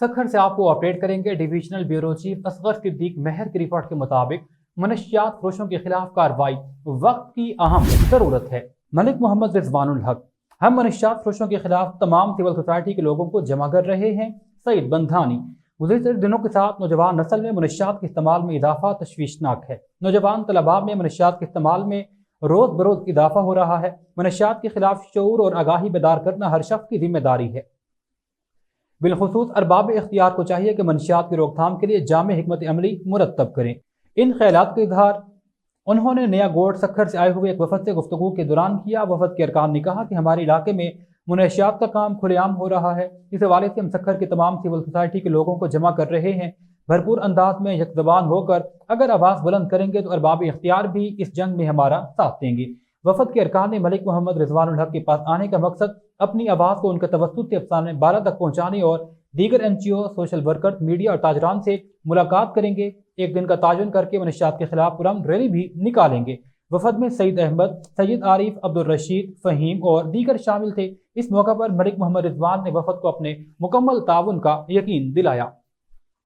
سکھر سے آپ کو اپڈیٹ کریں گے۔ Divisional bureau chief Asghar Siddique Mehr کی رپورٹ کے مطابق منشیات فروشوں کے خلاف کارروائی وقت کی اہم ضرورت ہے۔ ملک محمد رضوان الحق۔ ہم منشیات فروشوں کے خلاف تمام سول سوسائٹی کے لوگوں کو جمع کر رہے ہیں۔ سعید بندھانی۔ گزشتہ دنوں کے ساتھ نوجوان نسل میں منشیات کے استعمال میں اضافہ تشویشناک ہے۔ نوجوان طلباء میں منشیات کے استعمال میں روز بروز اضافہ ہو رہا ہے۔ منشیات کے خلاف شعور اور آگاہی بیدار کرنا ہر شخص کی ذمہ داری ہے۔ بالخصوص ارباب اختیار کو چاہیے کہ منشیات کی روک تھام کے لیے جامع حکمت عملی مرتب کریں۔ ان خیالات کا اظہار انہوں نے نیا گوڈ سکھر سے آئے ہوئے ایک وفد سے گفتگو کے دوران کیا۔ وفد کے ارکان نے کہا کہ ہمارے علاقے میں منشیات کا کام کھلے عام ہو رہا ہے۔ اس حوالے سے ہم سکھر کے تمام سول سوسائٹی کے لوگوں کو جمع کر رہے ہیں۔ بھرپور انداز میں یک زبان ہو کر اگر آواز بلند کریں گے تو ارباب اختیار بھی اس جنگ میں ہمارا ساتھ دیں گے۔ وفد کے ارکان نے ملک محمد رضوان الحق کے پاس آنے کا مقصد اپنی آواز کو ان کے توسط سے افسانے بارہ تک پہنچانے اور دیگر N G O social worker media اور تاجران سے ملاقات کریں گے۔ ایک دن کا تعین کر کے منشیات کے خلاف پرم ریلی بھی نکالیں گے۔ وفد میں سعید احمد، سید عارف، عبدالرشید، فہیم اور دیگر شامل تھے۔ اس موقع پر ملک محمد رضوان نے وفد کو اپنے مکمل تعاون کا یقین دلایا۔